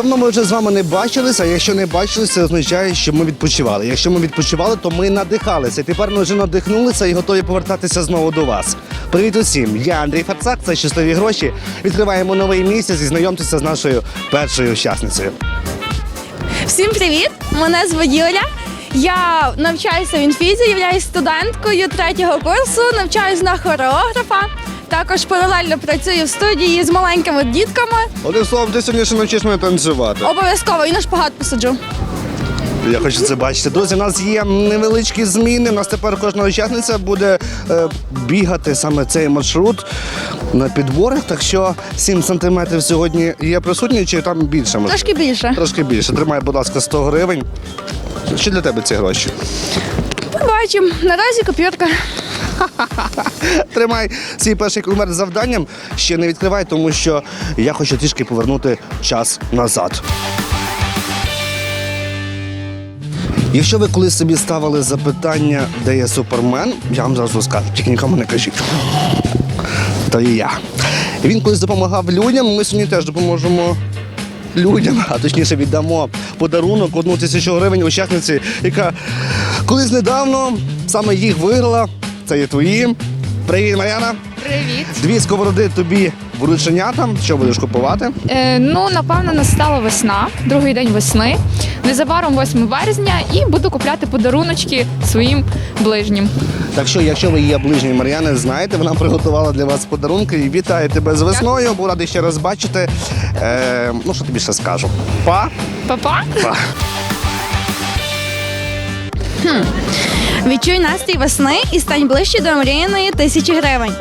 Давно ми вже з вами не бачилися. Якщо не бачилися, це означає, що ми відпочивали. Якщо ми відпочивали, то ми надихалися. Тепер ми вже надихнулися і готові повертатися знову до вас. Привіт усім! Я Андрій Фарцак, це щасливі гроші. Відкриваємо новий місяць і знайомтеся з нашою першою учасницею. Всім привіт! Мене звуть Юля. Я навчаюся в інфізі, являюсь студенткою третього курсу, навчаюсь на хореографа. Також паралельно працюю в студії з маленькими дітками. Одним словом, ти сьогодні ще навчиш мене танцювати. Обов'язково і на шпагат посаджу. Я хочу це бачити. Друзі, у нас є невеличкі зміни. У нас тепер кожна учасниця буде е, бігати саме цей маршрут на підборах. Так що 7 сантиметрів сьогодні є присутні, чи там більше? може? Трошки більше. Трошки більше. Тримай, будь ласка, 100 гривень. Що для тебе ці гроші? Побачимо. Наразі копірка. Тримай свій перший з завданням. Ще не відкривай, тому що я хочу трішки повернути час назад. Якщо ви колись собі ставили запитання, де є супермен, я вам зразу скажу, тільки нікому не кажіть. То і я. Він колись допомагав людям, ми сьогодні теж допоможемо людям, а точніше віддамо подарунок одну тисячу гривень учасниці, яка колись недавно саме їх виграла. Це є твої. Привіт, Мар'яна. Привіт. Дві сковороди тобі врученятам. Що будеш купувати? Е, ну, напевно, настала весна, другий день весни. Незабаром 8 березня і буду купляти подаруночки своїм ближнім. Так що, якщо ви є ближньою Мар'яни, знаєте, вона приготувала для вас подарунки і вітає тебе з весною. Буду радий ще раз бачити. Е, ну, що тобі ще скажу? Па! Па-па! Па! Відчуй настрій весни і стань ближче до мріяної тисячі гривень.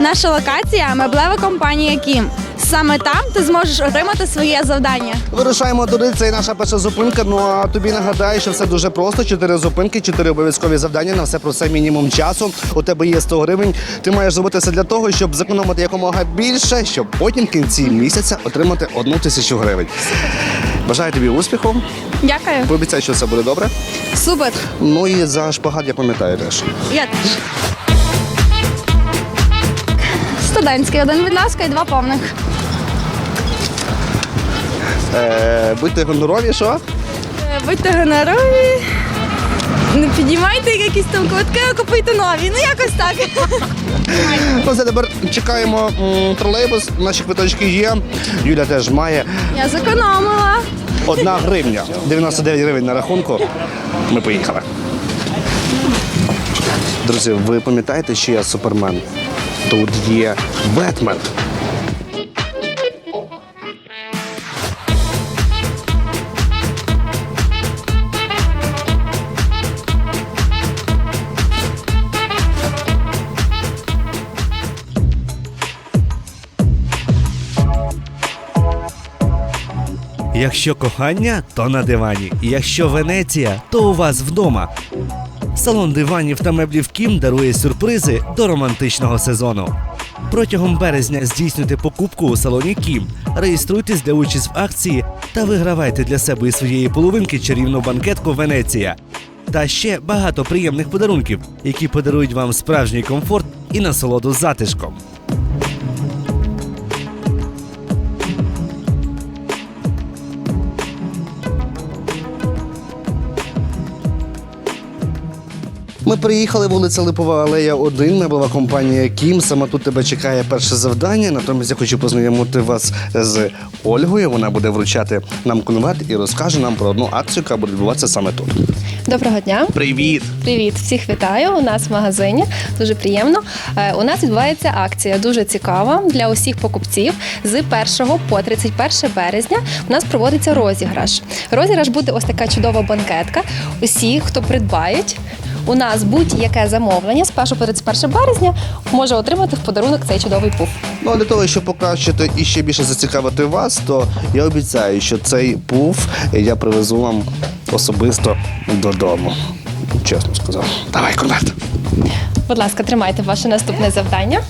Наша локація меблева компанія Кім. Саме там ти зможеш отримати своє завдання. Вирушаємо туди, це і наша перша зупинка. Ну а тобі нагадаю, що все дуже просто. Чотири зупинки, чотири обов'язкові завдання. На все про це мінімум часу. У тебе є 100 гривень. Ти маєш зробити все для того, щоб зекономити якомога більше, щоб потім в кінці місяця отримати одну тисячу гривень. Бажаю тобі успіху. Дякую. Пообіцяй, що все буде добре. Супер. Ну і за шпагат я пам'ятаю теж. Я теж. Студентський один, будь ласка, і два повних. Е, будьте гонорові, що? Е, Будьте гонорові. Не підіймайте якісь там квитки, а купуйте нові. Ну якось так. Ну, все, тепер чекаємо м, тролейбус. Наші квиточки є. Юля теж має. Я зекономила. Одна гривня. 99 гривень на рахунку. Ми поїхали. Друзі, ви пам'ятаєте, що я супермен? Тут є Бетмен. Якщо кохання, то на дивані. Якщо Венеція, то у вас вдома. Салон диванів та меблів Кім дарує сюрпризи до романтичного сезону. Протягом березня здійснюйте покупку у салоні Кім, реєструйтесь для участь в акції та вигравайте для себе і своєї половинки чарівну банкетку Венеція. Та ще багато приємних подарунків, які подарують вам справжній комфорт і насолоду затишком. Ми приїхали вулиця Липова Алея 1, меблева компанія Кім. Саме тут тебе чекає перше завдання. Натомість я хочу познайомити вас з Ольгою. Вона буде вручати нам конверт і розкаже нам про одну акцію, яка буде відбуватися саме тут. Доброго дня, Привіт! привіт! Всіх вітаю у нас в магазині. Дуже приємно. Е, У нас відбувається акція дуже цікава для усіх покупців. З 1 по 31 березня у нас проводиться розіграш. Розіграш буде ось така чудова банкетка. Усі, хто придбають. У нас будь-яке замовлення з 1 по 31 березня може отримати в подарунок цей чудовий пуф. Ну а для того, щоб покращити і ще більше зацікавити вас, то я обіцяю, що цей пуф я привезу вам особисто додому. Чесно сказав. Давай конверт. Будь ласка, тримайте ваше наступне завдання.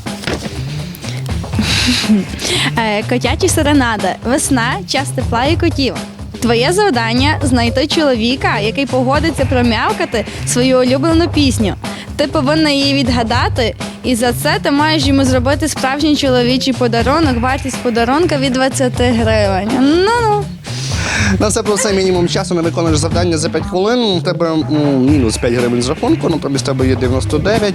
Е, Котячі серенади. Весна, час тепла і котів. Твоє завдання знайти чоловіка, який погодиться промявкати свою улюблену пісню. Ти повинна її відгадати, і за це ти маєш йому зробити справжній чоловічий подарунок, вартість подарунка від 20 гривень. Ну ну. На все про все мінімум часу не виконуєш завдання за 5 хвилин. У тебе ну, мінус 5 гривень з рахунку, натомість в тебе є 99.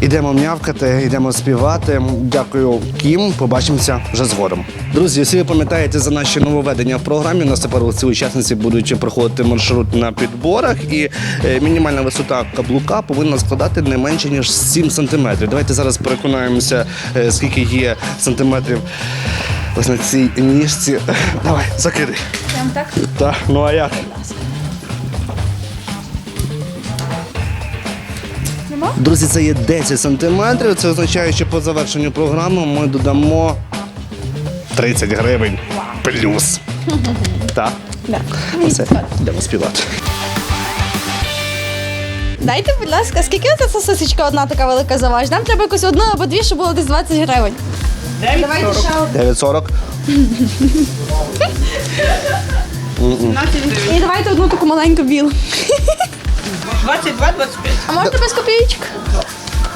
Ідемо м'явкати, йдемо співати. Дякую, Кім. Побачимося вже згодом. Друзі, всі ви пам'ятаєте за наші нововведення в програмі. У нас тепер ці учасниці будуть проходити маршрут на підборах, і е, мінімальна висота каблука повинна складати не менше ніж 7 сантиметрів. Давайте зараз переконаємося, е, скільки є сантиметрів ось на цій ніжці. Давай, закидай. Прям так? Так, ну а як? Друзі, це є 10 сантиметрів. Це означає, що по завершенню програми ми додамо 30 гривень плюс. Так? Все, йдемо співати. Дайте, будь ласка, скільки ця сосисочка одна така велика заважить? Нам треба якусь одну або дві, щоб було десь 20 гривень. Давайте ще одну. 9,40. І давайте одну таку маленьку білу. 22-25. А можна без копійочок?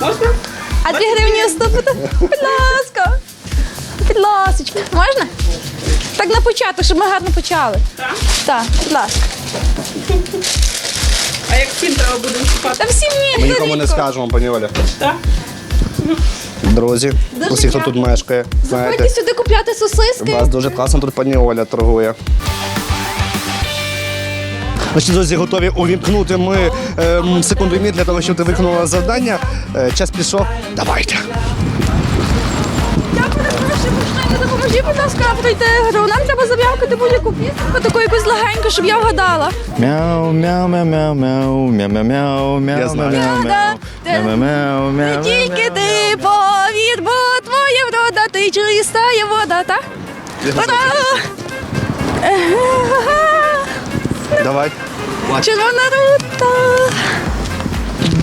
Можна? А дві гривні уступите? Будь ласка. Будь ласочка. Можна? Так на початок, щоб ми гарно почали. Так. Так, будь ласка. А як всім треба буде? Та всім ні, Ми нікому не скажемо, пані Оля. Так. Друзі, Дуже усі, хто тут дякую. мешкає, знаєте, Заходьте сюди купляти у сосиски. вас дуже класно тут пані Оля торгує. Наші друзі готові увімкнути ми ем, секунду мір для того, щоб ти виконала завдання. Е, час пішов. Давайте. Я перепрошую, ну, допоможіть, будь ласка, пройти гру. Нам треба зав'якати будь-яку пісеньку, таку якусь легеньку, щоб я вгадала. Мяу, мяу, мяу, мяу, мяу, мяу, мяу, мяу, Я мяу, мяу, знаю. мяу, Да, да. мяу, мяу, мяу, Не мяу, тільки мяу, ти повід, бо твоя врода, ти чиста є вода, так? Ура! Давай. Червона рута!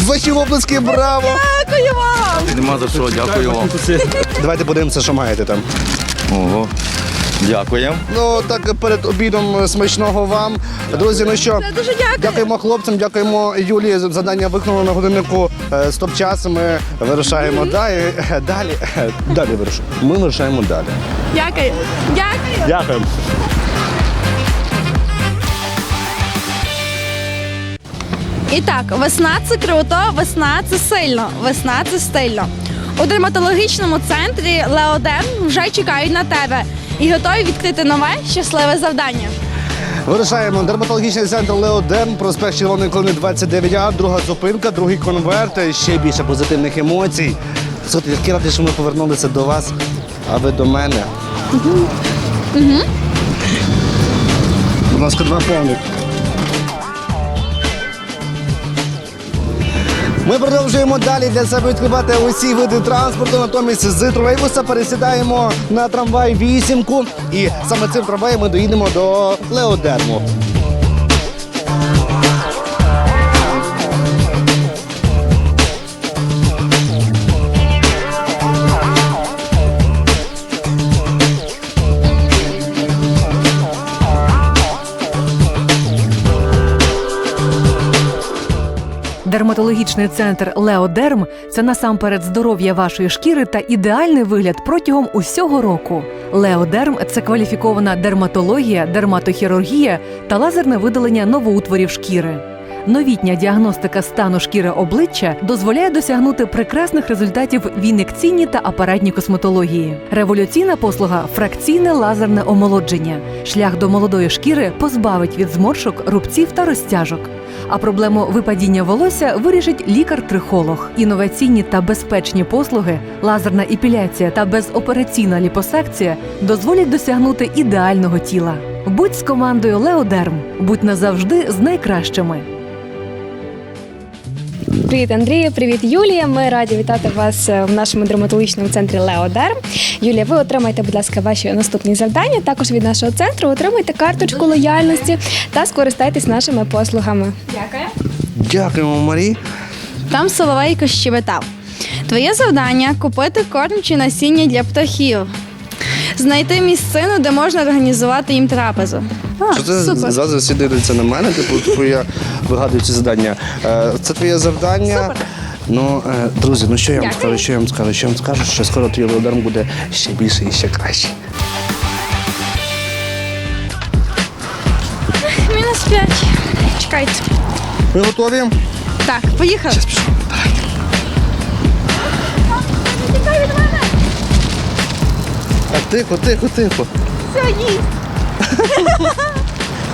Ваші обласки, браво! Дякую вам! Нема за що, дякую вам. Давайте подивимося, що маєте там. Ого. Дякуємо. Ну так перед обідом смачного вам. Друзі, ну що? Це дуже дякую. Дякуємо хлопцям, дякуємо Юлії. Завдання виконано на годиннику е, стоп-час. Ми вирушаємо далі. Далі. Далі вирушаємо. Ми вирушаємо далі. Дякую. Дякую. Дякуємо. І так, весна це круто, весна це сильно, весна це стильно. У дерматологічному центрі Леоден вже чекають на тебе і готові відкрити нове щасливе завдання. Вирушаємо. Дерматологічний центр Леодем, проспект Червоної Клини 29А, друга зупинка, другий конверт. Ще більше позитивних емоцій. Слухайте, який радий, що ми повернулися до вас, а ви до мене. Будь ласка, два повних. Ми продовжуємо далі для себе відкривати усі види транспорту. Натомість з тролейбуса пересідаємо на трамвай вісімку. І саме цим трамваєм ми доїдемо до Леодерму. Дерматологічний центр Леодерм це насамперед здоров'я вашої шкіри та ідеальний вигляд протягом усього року. Леодерм це кваліфікована дерматологія, дерматохірургія та лазерне видалення новоутворів шкіри. Новітня діагностика стану шкіри обличчя дозволяє досягнути прекрасних результатів в ін'єкційній та апаратній косметології. Революційна послуга фракційне лазерне омолодження. Шлях до молодої шкіри позбавить від зморшок, рубців та розтяжок. А проблему випадіння волосся вирішить лікар-трихолог. Інноваційні та безпечні послуги, лазерна епіляція та безопераційна ліпосакція дозволять досягнути ідеального тіла. Будь з командою Леодерм, будь назавжди з найкращими. Привіт, Андрію, привіт, Юлія. Ми раді вітати вас е, в нашому дерматологічному центрі Леодерм. Юлія, ви отримайте, будь ласка, ваші наступні завдання. Також від нашого центру отримайте карточку лояльності та скористайтесь нашими послугами. Дякую. Дякуємо, Марі. Там Соловейко щебетав. Твоє завдання купити корм чи насіння для птахів. Знайти місцину, де можна організувати їм трапезу. А, Що це супер. зразу всі дивляться на мене, типу, типу я вигадую ці завдання. Е, Це твоє завдання. Супер. Ну, е, друзі, ну що я вам Дякую. скажу, що я вам скажу, що я вам скажу, що скоро твій Володарм буде ще більше і ще краще. 25. Чекайте. Ви готові? Так, поїхали. Зараз пішов. Давай. Тікай від мене. Так, тихо, тихо, тихо. Все, їсть.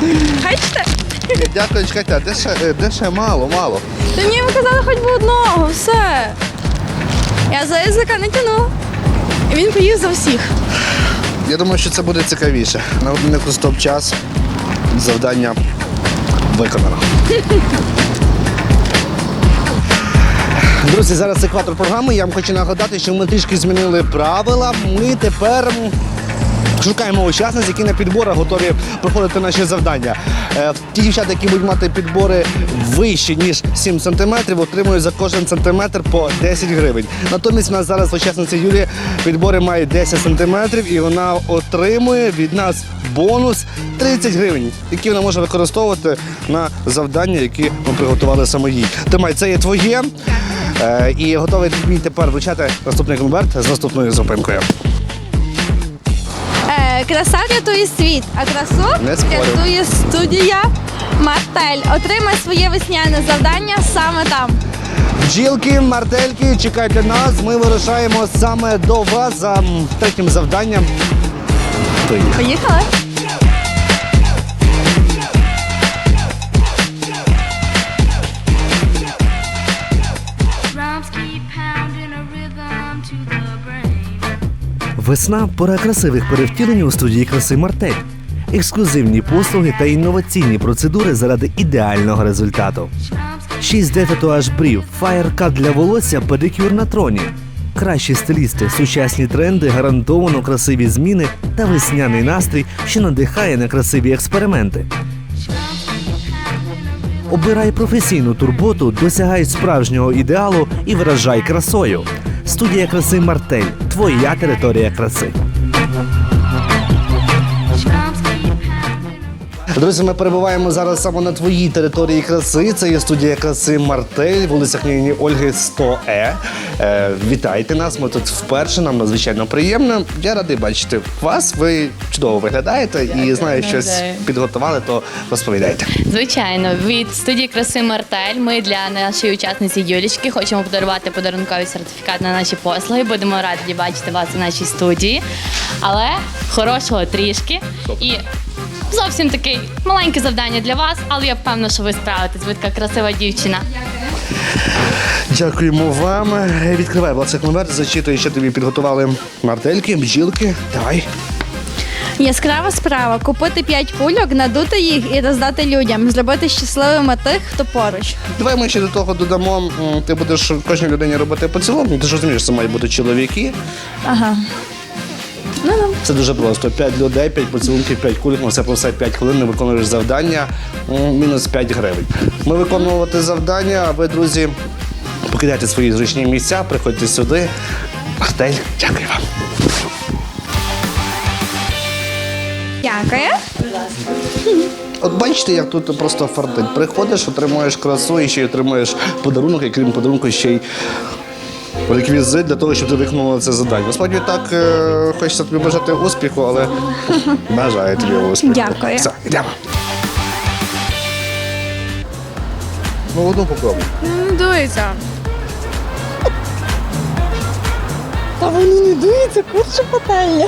Бачите? Ні, Дякую, чекайте, а де ще, е, де ще мало, мало. Та мені ви казали хоч би одного, все. Я за язика не тяну. І він поїв за всіх. Я думаю, що це буде цікавіше. На годиннику стоп час. Завдання виконано. Друзі, зараз екватор програми. Я вам хочу нагадати, що ми трішки змінили правила. Ми тепер м, шукаємо учасниць, які на підборах готові проходити наші завдання. Е, Ті дівчата, які будуть мати підбори вищі, ніж 7 сантиметрів, отримують за кожен сантиметр по 10 гривень. Натомість у нас зараз учасниця Юлія підбори має 10 сантиметрів і вона отримує від нас бонус 30 гривень, які вона може використовувати на завдання, які ми приготували саме їй. Тимай, це є твоє. Е, І готовий тобі тепер вручати наступний конверт з наступною зупинкою. Е, краса рятує світ, а красу Не спорю. рятує студія Мартель. Отримай своє весняне завдання саме там. Бджілки, мартельки, чекайте нас. Ми вирушаємо саме до вас за м, третім завданням. Поїхали. Поїхали. Весна пора красивих перевтілень у студії краси Мартель. Ексклюзивні послуги та інноваційні процедури заради ідеального результату. 6D татуаж брів, фаєркат для волосся, педикюр на троні. Кращі стилісти, сучасні тренди, гарантовано красиві зміни та весняний настрій, що надихає на красиві експерименти. Обирай професійну турботу, досягай справжнього ідеалу і вражай красою. Студія краси Мартель. Твоя територія краси. Друзі, ми перебуваємо зараз саме на твоїй території краси. Це є студія краси Мартель, вулиця княгині Ольги 100Е. Е, вітайте нас. Ми тут вперше. Нам надзвичайно приємно. Я радий бачити вас. Ви чудово виглядаєте і знаю, щось Дякую. підготували, то розповідайте. Звичайно, від студії краси Мартель ми для нашої учасниці Юлічки хочемо подарувати подарунковий сертифікат на наші послуги. Будемо раді бачити вас у нашій студії. Але хорошого трішки і. Зовсім таке маленьке завдання для вас, але я впевнена, що ви справитесь. Ви така красива дівчина. Дякуємо вам. Відкривай, ласка, конверт, зачитуй, що тобі підготували мартельки, бджілки. Давай. Яскрава справа купити 5 кульок, надути їх і роздати людям, зробити щасливими тих, хто поруч. Давай ми ще до того додамо. Ти будеш кожній людині робити поцілунок. Ти ж розумієш, це мають бути чоловіки. Ага. Ну, ну. Це дуже просто. 5 людей, 5 поцілунків, 5 кульок, все про все 5 хвилин, не виконуєш завдання, мінус 5 гривень. Ми виконувати завдання, а ви, друзі, покидайте свої зручні місця, приходьте сюди. Мартель, дякую вам. Дякую. От бачите, як тут просто фартить. Приходиш, отримуєш красу і ще й отримуєш подарунок, і крім подарунку, ще й реквізит для того, щоб ти виконала це завдання. Насправді так е, хочеться тобі бажати успіху, але бажаю тобі успіху. Дякую. Все, йдемо. Ну, одну попробуй. Не дується. Та вони не дуються, курче питання.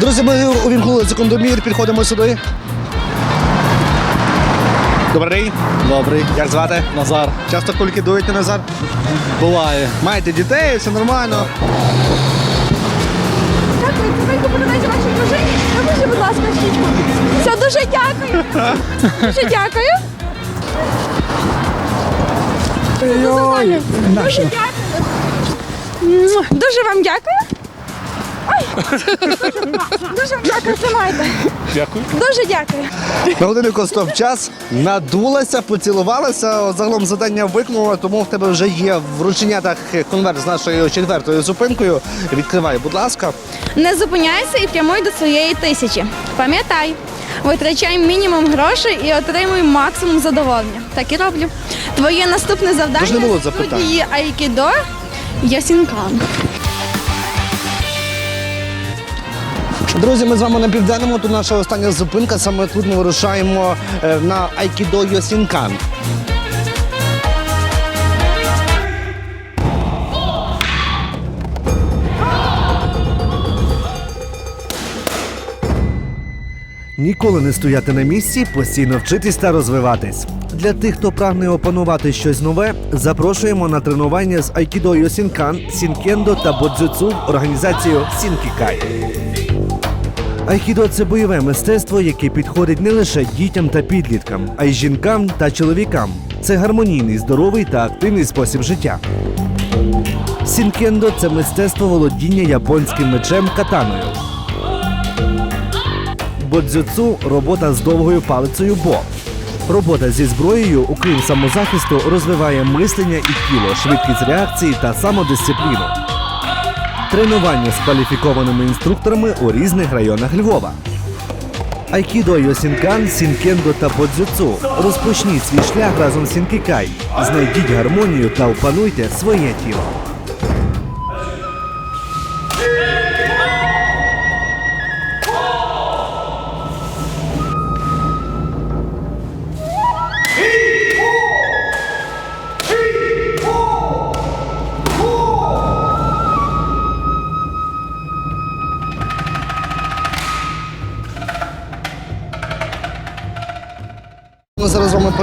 Друзі, ми увімкнули секундомір, підходимо сюди. Добрий. Добрий. Як звати? Назар. Часто кульки дуєте Назар? Буває. Маєте дітей, все нормально. Дякую, цукерку передайте вашій дружині. Будь ласка, щічку. Все, дуже дякую. Дуже дякую. Дуже Дуже дякую. Дуже вам дякую. Дуже дякую, тримайте. Дякую. Дуже дякую. На годиннику стоп час надулася, поцілувалася. Загалом завдання виконала, тому в тебе вже є в рученятах конверт з нашою четвертою зупинкою. Відкривай, будь ласка. Не зупиняйся і прямуй до своєї тисячі. Пам'ятай, витрачай мінімум грошей і отримуй максимум задоволення. Так і роблю. Твоє наступне завдання Тож не було запитань. студії Айкідо Ясінкан. Друзі, ми з вами на південному. Тут наша остання зупинка. Саме тут ми вирушаємо е, на Айкідо Йосінкан. Ніколи не стояти на місці, постійно вчитись та розвиватись. Для тих, хто прагне опанувати щось нове, запрошуємо на тренування з Айкідо Йосінкан, Сінкендо та Бодзюцу в організацію Сінкікай. Айкідо це бойове мистецтво, яке підходить не лише дітям та підліткам, а й жінкам та чоловікам. Це гармонійний, здоровий та активний спосіб життя. Сінкендо це мистецтво володіння японським мечем катаною. Бодзюцу робота з довгою палицею бо. Робота зі зброєю, окрім самозахисту, розвиває мислення і тіло, швидкість реакції та самодисципліну. Тренування з кваліфікованими інструкторами у різних районах Львова. Айкідо Йосінкан, Сінкендо та Бодзюцу. Розпочніть свій шлях разом з Сінкікай. Знайдіть гармонію та опануйте своє тіло.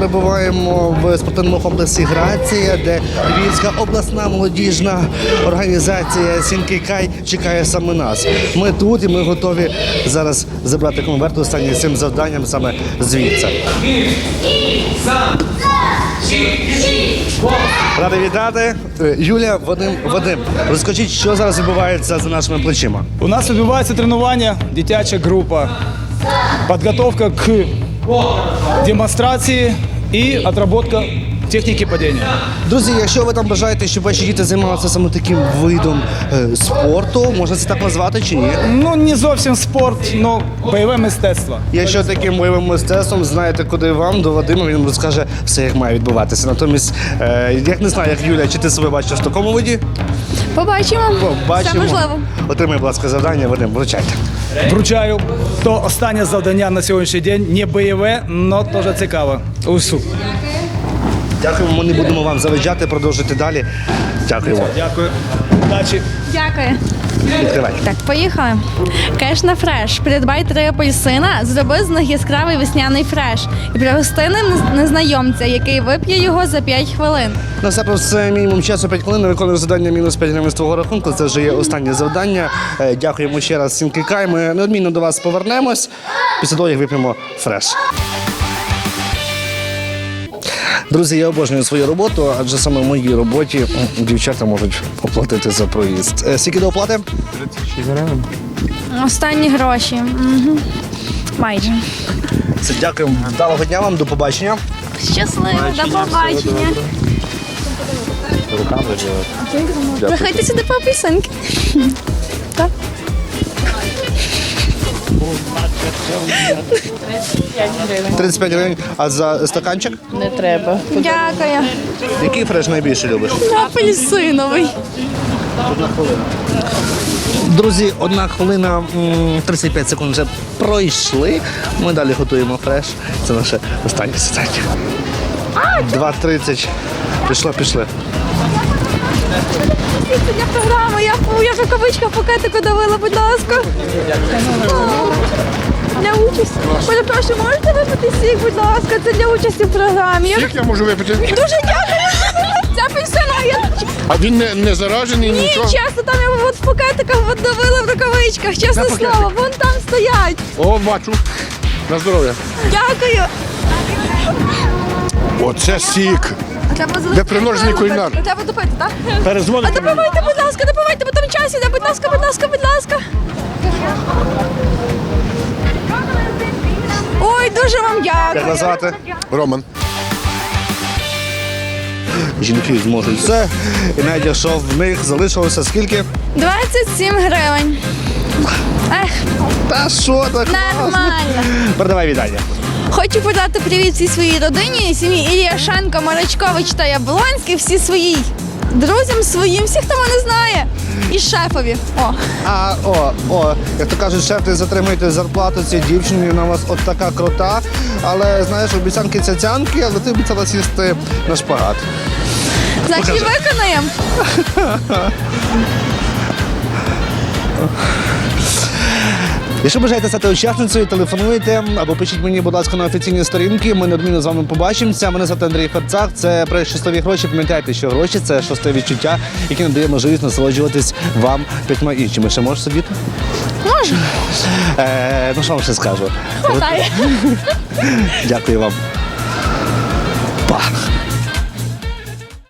Перебуваємо в спортивному комплексі Грація, де Львівська обласна молодіжна організація Сінкікай чекає саме нас. Ми тут і ми готові зараз забрати конверт останнім цим завданням саме звідси. Радий вітати. Е, Юлія, Вадим, Вадим, розкажіть, що зараз відбувається за нашими плечима. У нас відбувається тренування, дитяча група, підготовка к демонстрації і отработка техніки падіння. Друзі, якщо ви там бажаєте, щоб ваші діти займалися саме таким видом е, спорту, можна це так назвати чи ні? Ну, не зовсім спорт, але бойове мистецтво. Якщо таким бойовим мистецтвом знаєте, куди вам до Вадима, він розкаже все, як має відбуватися. Натомість, е, як не знаю, як Юля, чи ти себе бачиш в такому виді? Побачимо. Бачимо. Все можливо. Отримай, будь ласка, завдання, Вадим, вручайте. Вручаю то останнє завдання на сьогоднішній день. Не бойове, але теж цікаве. Усу. Дякуємо, ми не будемо вам заважати, продовжуйте далі. Дякуємо. Дякую. Удачі. Дякую. Відкривай. Так, поїхали. Кеш на фреш. Придбай три апельсина, зроби з них яскравий весняний фреш і пригости ним незнайомця, який вип'є його за 5 хвилин. На все про це мінімум часу 5 хвилин. Виконуємо завдання мінус 5 гривень з твого рахунку. Це вже є останнє завдання. Е, Дякуємо ще раз Сінкікай. Ми неодмінно до вас повернемось. Після того, як вип'ємо фреш. Друзі, я обожнюю свою роботу, адже саме в моїй роботі дівчата можуть оплатити за проїзд. Е, Скільки до оплати? Останні гроші. Угу. Майже. Це дякуємо. Вдалого дня вам, до побачення. Щасливо, до побачення. Приходьте сюди по апельсинки. Так. – 35 гривень. А за стаканчик? Не треба. Дякую. Який фреш найбільше любиш? Апельсиновий. Друзі, одна хвилина 35 секунд вже пройшли. Ми далі готуємо фреш. Це наше останнє завдання. 2.30. Пішло, пішли. Це програма, я, я в пакетику давила, будь ласка. Для участі. Перепрошую, можете випити сік, будь ласка, це для участі в програмі. Я Як я можу випити? дуже дякую. Це апельсина, я А він не, не заражений, ні, нічого. чесно, там я от в пакетиках от давила в рукавичках, чесне слово, вон там стоять. О, бачу. На здоров'я. Дякую. Оце сік. Треба Де примножений кулінар. Треба допити, так? А допивайте, будь ласка, допивайте, бо там час іде, будь ласка, будь ласка, будь ласка. Ой, дуже вам Як дякую. назвати? Роман. Жінки зможуть все. І навіть якщо в них залишилося скільки? 27 гривень. Ех, Та що так? нормально. Передавай вітання. Хочу подати привіт всій своїй родині, сім'ї Ілляшенко, Марачкович та Яблонський, всі своїй друзям своїм, всі, хто мене знає. І шефові. О. А, о, о, як то кажуть, шеф, ти затримуєте зарплату цій дівчині, вона у вас от така крута. Але знаєш, обіцянки цяцянки, але ти обіцяла сісти на шпагат. Значить, виконаємо. Якщо бажаєте стати учасницею, телефонуйте або пишіть мені, будь ласка, на офіційні сторінки. Ми неодмінно з вами побачимося. Мене звати Андрій Ферцак. Це про шостові гроші. Пам'ятайте, що гроші це шосте відчуття, яке надає можливість насолоджуватись вам п'ятьма іншими. Ще можеш сидіти? Можна. Е, ну що вам ще скажу? Хватає. Дякую вам. Пах.